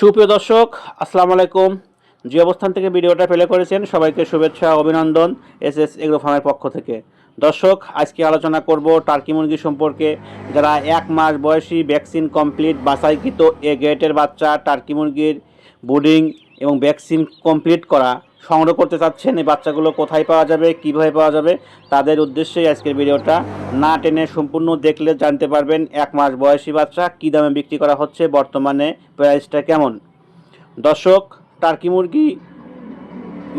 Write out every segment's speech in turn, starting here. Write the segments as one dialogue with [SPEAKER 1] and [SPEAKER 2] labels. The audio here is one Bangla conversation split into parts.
[SPEAKER 1] সুপ্রিয় দর্শক, আসসালামু আলাইকুম। যে অবস্থান থেকে ভিডিওটা প্লে করেছেন, সবাইকে শুভেচ্ছা, অভিনন্দন এস এস এগ্রো ফার্মের পক্ষ থেকে। দর্শক, আজকে আলোচনা করব টার্কি মুরগি সম্পর্কে। যারা এক মাস বয়সী, ভ্যাকসিন কমপ্লিট, বাছাইকৃত, এ গেটের বাচ্চা, টার্কি মুরগির বুডিং এবং ভ্যাকসিন কমপ্লিট করা, সংগ্রহ করতে চাচ্ছেন এই বাচ্চাগুলো কোথায় পাওয়া যাবে, কীভাবে পাওয়া যাবে, তাদের উদ্দেশ্যেই আজকের ভিডিওটা। না টেনে সম্পূর্ণ দেখলে জানতে পারবেন এক মাস বয়সী বাচ্চা কী দামে বিক্রি করা হচ্ছে, বর্তমানে প্রাইসটা কেমন। দর্শক, টার্কি মুরগি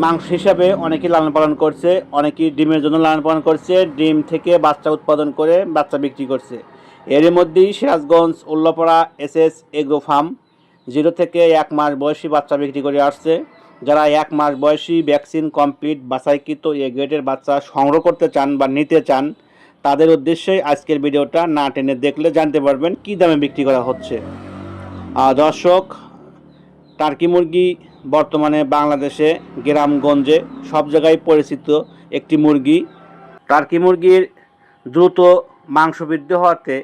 [SPEAKER 1] মাংস হিসাবে অনেকেই লালন পালন করছে, অনেকেই ডিমের জন্য লালন পালন করছে, ডিম থেকে বাচ্চা উৎপাদন করে বাচ্চা বিক্রি করছে। এর মধ্যেই Sirajganj, Ullapara, S S agro farm zero থেকে এক মাস বয়সী বাচ্চা বিক্রি করে আসছে। যারা এক মাস বয়সী ভ্যাকসিন কমপ্লিট বাছাইকৃত এ গ্রেডের বাচ্চা সংগ্রহ করতে চান বা নিতে চান, তাদের উদ্দেশ্যে আজকের ভিডিওটা না টেনে দেখলে জানতে পারবেন কী দামে বিক্রি করা হচ্ছে। দর্শক, টার্কি মুরগি বর্তমানে বাংলাদেশে, গ্রামগঞ্জে সব জায়গায় পরিচিত একটি মুরগি। টার্কি মুরগির দ্রুত মাংস বৃদ্ধি হওয়াতে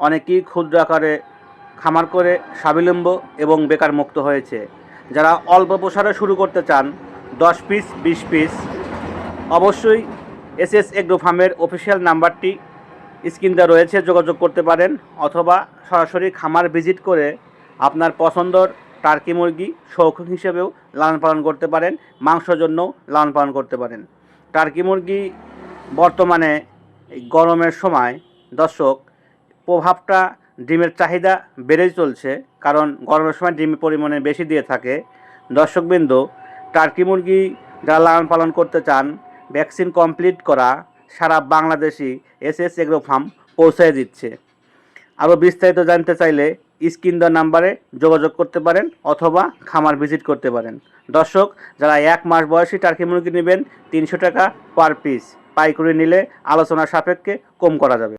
[SPEAKER 1] অনেকেই ক্ষুদ্র আকারে খামার করে স্বাবলম্ব এবং বেকার মুক্ত হয়েছে। যারা অল্প প্রসারে শুরু করতে চান, দশ পিস, বিশ পিস, অবশ্যই এস এস এগ্রো ফার্মের অফিসিয়াল নাম্বারটি স্ক্রিন দেওয়া রয়েছে, যোগাযোগ করতে পারেন অথবা সরাসরি খামার ভিজিট করে আপনার পছন্দর টার্কি মুরগি শৌখিন হিসেবেও লালন পালন করতে পারেন, মাংসের জন্য লালন পালন করতে পারেন। টার্কি মুরগি বর্তমানে গরমের সময়, দর্শক, প্রভাবটা ডিমের চাহিদা বেড়েই চলছে, কারণ গরমের সময় ডিমের পরিমাণে বেশি দিয়ে থাকে। দর্শকবৃন্দ, টার্কি মুরগি যারা লালন পালন করতে চান, ভ্যাকসিন কমপ্লিট করা সারা Bangladeshi S S agro farm পৌঁছায় দিচ্ছে। আরও বিস্তারিত জানতে চাইলে স্ক্রিন দেওয়া নাম্বারে যোগাযোগ করতে পারেন অথবা খামার ভিজিট করতে পারেন। দর্শক, যারা এক মাস বয়সী টার্কি মুরগি নেবেন, তিনশো টাকা পার পিস পাইকারি নিলে আলোচনা সাপেক্ষে কম করা যাবে।